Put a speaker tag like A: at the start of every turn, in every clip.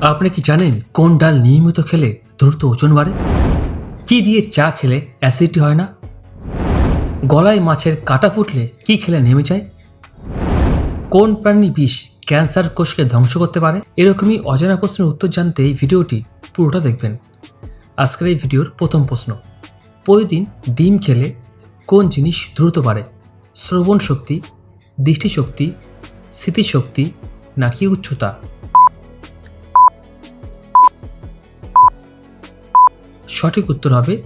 A: আপনি কি জানেন কোন ডাল নিয়মিত খেলে দ্রুত ওজন বাড়ে? কি দিয়ে চা খেলে অ্যাসিডিটি হয় না? গলায় মাছের কাটা ফুটলে কি খেলে নেমে যায়? কোন প্রাণী বিষ ক্যান্সার কোষকে ধ্বংস করতে পারে? এরকমই অজানা প্রশ্নের উত্তর জানতে এই ভিডিওটি পুরোটা দেখবেন। আজকের এই ভিডিওর প্রথম প্রশ্ন। প্রতিদিন ডিম খেলে কোন জিনিস দ্রুত বাড়ে? শ্রবণ শক্তি দৃষ্টিশক্তি, স্মৃতিশক্তি নাকি উচ্চতা? সঠিক উত্তর হবে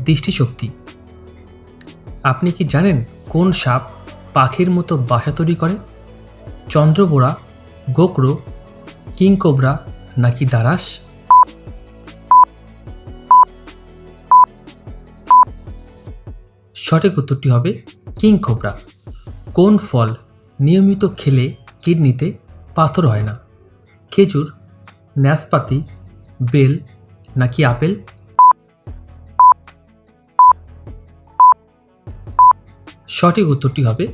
A: দৃষ্টিশক্তি। আপনি কি জানেন কোন সাপ পাখির মতো বাসা তৈরি করে? চন্দ্রবোড়া গোকরো, কিংকোবরা নাকি দারাস? সঠিক উত্তরটি হবে কিংকোবরা। কোন ফল নিয়মিত খেলে কিডনিতে পাথর হয় না? খেজুর ন্যাসপাতি বেল নাকি আপেল? সঠিক উত্তরটি হবে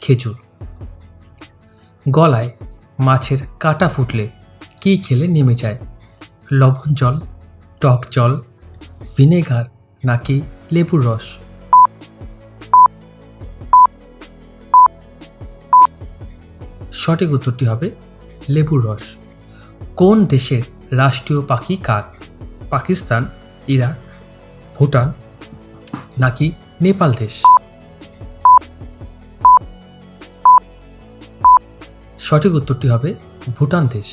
A: খেজুর। গলায় মাছের কাটা ফুটলে কী খেলে নেমে যায়? লবণ জল, টক জল, ভিনেগার নাকি লেবুর রস? সঠিক উত্তরটি হবে লেবুর রস। কোন দেশের রাষ্ট্রীয় পাখি কাক পাকিস্তান, ইরাক, ভুটান নাকি নেপাল দেশ? সঠিক উত্তরটি হবে ভুটান দেশ।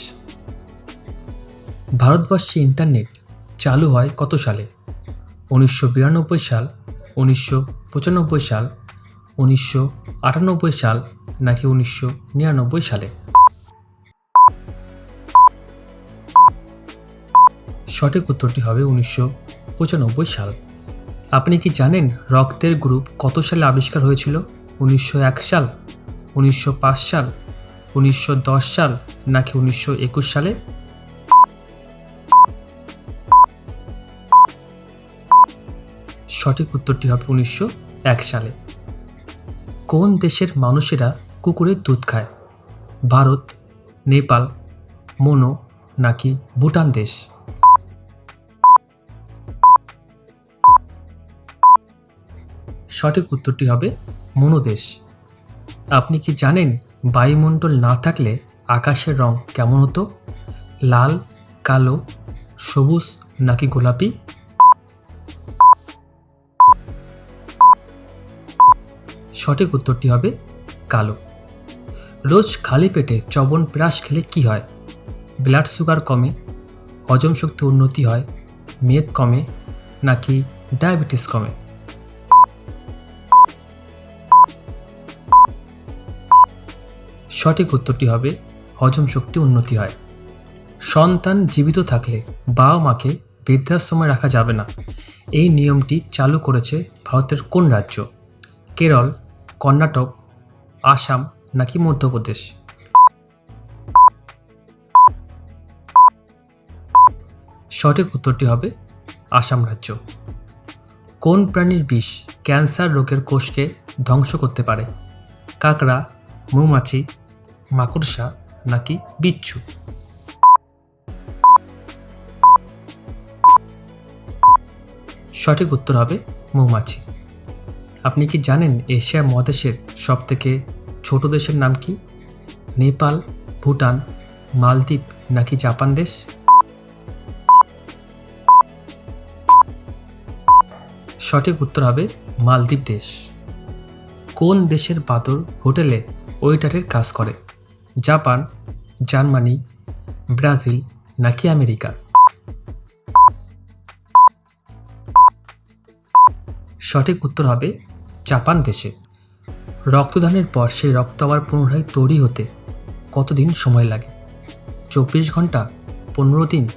A: ভারতবর্ষে ইন্টারনেট চালু হয় কত সালে? উনিশশো বিরানব্বই সাল, উনিশশো পঁচানব্বই সাল, উনিশশো আটানব্বই সাল নাকি উনিশশো নিরানব্বই সালে? সঠিক উত্তরটি হবে উনিশশো পঁচানব্বই সাল। আপনি কি জানেন রক্তের গ্রুপ কত সালে আবিষ্কার হয়েছিল? উনিশশো এক সাল, উনিশশো পাঁচ সাল উনিশশো দশ সাল নাকি উনিশশো একুশ সালে? সঠিক উত্তরটি হবে উনিশশো এক সালে। কোন দেশের মানুষেরা কুকুরের দুধ খায়? ভারত, নেপাল, মনো নাকি ভুটান দেশ? সঠিক উত্তরটি হবে মনো দেশ। আপনি কি জানেন বায়ুমণ্ডল না থাকলে আকাশের রং কেমন হতো? লাল, কালো, সবুজ নাকি গোলাপি? সঠিক উত্তরটি হবে কালো। রোজ খালি পেটে চবন প্রাস খেলে কি হয়? ব্লাড সুগার কমে, হজম শক্তি উন্নতি হয়, মেদ কমে নাকি ডায়াবেটিস কমে? সঠিক উত্তরটি হবে, হজম শক্তি উন্নতি হয়। সন্তান জীবিত থাকলে বাবা মাকে বৃদ্ধাশ্রমে রাখা যাবে না। এই নিয়মটি চালু করেছে ভারতের কোন রাজ্য? কেরল, কর্ণাটক, আসাম নাকি মধ্যপ্রদেশ? সঠিক উত্তরটি হবে, আসাম রাজ্য। কোন প্রাণীর বিষ ক্যান্সার রোগের কোষকে ধ্বংস করতে পারে? কাকড়া, মৌমাছি মাকড়সা নাকি বিচ্ছু? সঠিক উত্তর হবে মৌমাছি। আপনি কি জানেন এশিয়া মহাদেশের সবথেকে ছোট দেশের নাম কি? নেপাল, ভুটান, মালদ্বীপ নাকি জাপান দেশ? সঠিক উত্তর হবে মালদ্বীপ দেশ। কোন দেশের বাদর হোটেলে ওয়েটারের কাজ করে? জাপান, জার্মানি, ব্রাজিল নাকি আমেরিকা? সঠিক উত্তর হবে জাপান দেশে। রক্তদানের পর সেই রক্ত আবার পুনরায় তৈরি হতে কতদিন সময় লাগে? চব্বিশ ঘণ্টা, পনেরো দিন,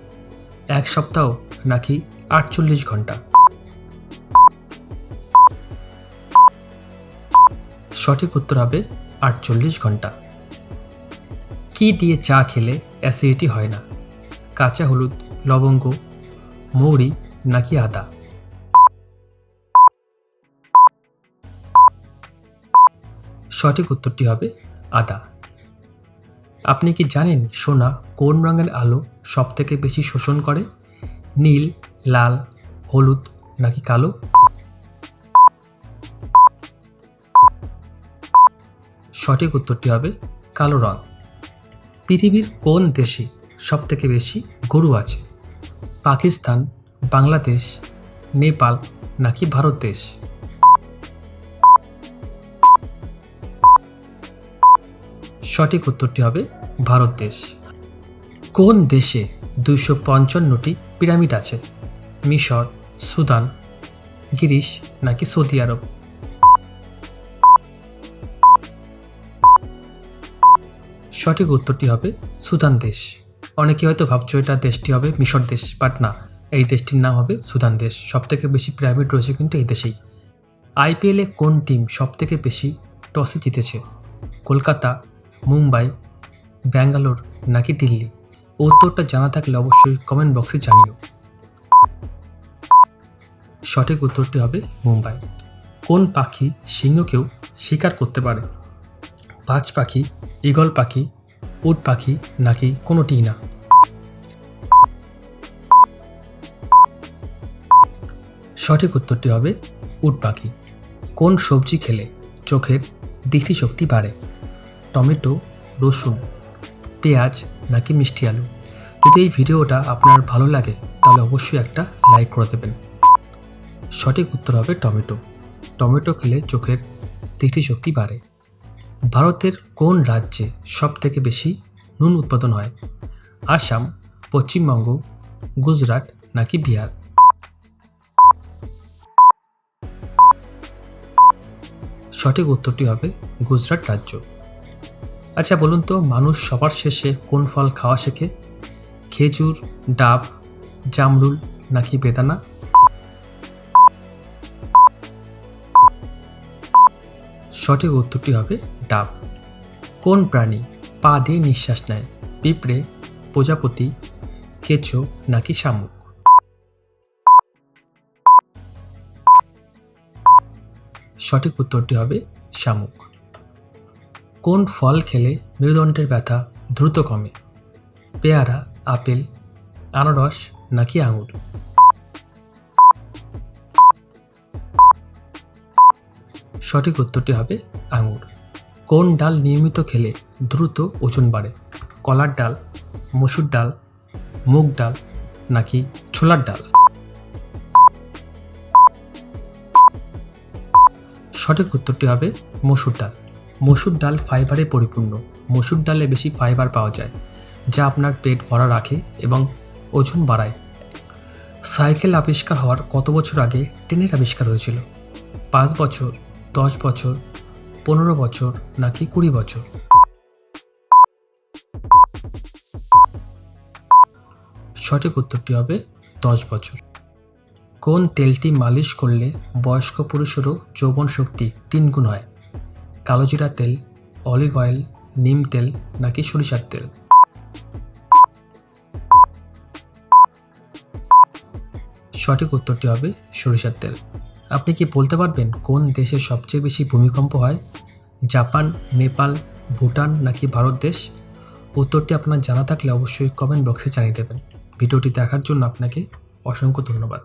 A: এক সপ্তাহ নাকি আটচল্লিশ ঘণ্টা? সঠিক উত্তর হবে আটচল্লিশ ঘণ্টা। কি দিয়ে চা খেলে অ্যাসিডিটি হয় না। কাঁচা হলুদ, লবঙ্গ, মৌরি নাকি আদা? সঠিক উত্তরটি হবে আদা। আপনি কি জানেন সোনা কোন রঙের আলো সব থেকে বেশি শোষণ করে? নীল, লাল, হলুদ নাকি কালো? সঠিক উত্তরটি হবে কালো রং। পৃথিবীর কোন দেশে সব থেকে বেশি গরু আছে? পাকিস্তান, বাংলাদেশ, নেপাল নাকি ভারত দেশ? সঠিক উত্তরটি হবে ভারত দেশ। কোন দেশে দুইশো পঞ্চান্নটি পিরামিড আছে? মিশর, সুদান, গিরিশ নাকি সৌদি আরব? সঠিক উত্তরটি হবে সুদান দেশ। অনেকে হয়তো ভাবছ এটা দেশটি হবে মিশর দেশ বাট না, এই দেশটির নাম হবে সুদান দেশ। সবথেকে বেশি পিরামিড রয়েছে কিন্তু এই দেশেই। আইপিএলে কোন টিম সবথেকে বেশি টসে জিতেছে? কলকাতা, মুম্বাই, ব্যাঙ্গালোর নাকি দিল্লি? উত্তরটা জানা থাকলে অবশ্যই কমেন্ট বক্সে জানিও। সঠিক উত্তরটি হবে মুম্বাই। কোন পাখি সিংহকেও শিকার করতে পারে? বাজ পাখি ঈগল পাখি, উট পাখি নাকি কোনোটিই না? সঠিক উত্তরটি হবে উট পাখি। কোন সবজি খেলে চোখের দৃষ্টিশক্তি বাড়ে? টমেটো, রসুন, পেঁয়াজ নাকি মিষ্টি আলু? যদি এই ভিডিওটা আপনার ভালো লাগে, তাহলে অবশ্যই একটা লাইক করে দেবেন। সঠিক উত্তর হবে টমেটো। টমেটো খেলে চোখের দৃষ্টিশক্তি বাড়ে। ভারতের কোন রাজ্যে সব থেকে বেশি নুন উৎপাদন হয়? আসাম, পশ্চিমবঙ্গ, গুজরাট নাকি বিহার? সঠিক উত্তরটি হবে গুজরাট রাজ্য। আচ্ছা বলুন তো, মানুষ সবার শেষে কোন ফল খাওয়া শেখে? খেজুর, ডাব, জামরুল নাকি বেদানা? সঠিক উত্তরটি হবে ডাব। কোন প্রাণী পা দিয়ে নিঃশ্বাস নেয়? পিঁপড়ে, প্রজাপতি, কেঁচো নাকি শামুক? সঠিক উত্তরটি হবে শামুক। কোন ফল খেলে মেরুদণ্ডের ব্যথা দ্রুত কমে? পেয়ারা, আপেল, আনারস নাকি আঙুর? সঠিক উত্তরটি হবে আঙুর। কোন ডাল নিয়মিত খেলে দ্রুত ওজন বাড়ে? কলার ডাল, মসুর ডাল, মুগ ডাল নাকি ছোলার ডাল? সঠিক উত্তরটি হবে মসুর ডাল। মসুর ডাল ফাইবারে পরিপূর্ণ। মসুর ডালে বেশি ফাইবার পাওয়া যায়, যা আপনার পেট ভরা রাখে এবং ওজন বাড়ায়। সাইকেল আবিষ্কার হওয়ার কত বছর আগে ট্রেনের আবিষ্কার হয়েছিল? পাঁচ বছর দশ বছর, পনেরো বছর, নাকি কুড়ি বছর? সঠিক উত্তরটি হবে দশ বছর। কোন তেলটি মালিশ করলে বয়স্ক পুরুষেরও যৌবন শক্তি তিন গুণ হয়? কালোজিরা তেল, অলিভ অয়েল, নিম তেল, নাকি সরিষার তেল? সঠিক উত্তরটি হবে সরিষার তেল। আপনি কি বলতে পারবেন কোন দেশে সবচেয়ে বেশি ভূমিকম্প হয়? জাপান, নেপাল, ভুটান নাকি ভারত দেশ? উত্তরটি আপনার জানা থাকলে অবশ্যই কমেন্ট বক্সে জানিয়ে দেবেন। ভিডিওটি দেখার জন্য আপনাকে অসংখ্য ধন্যবাদ।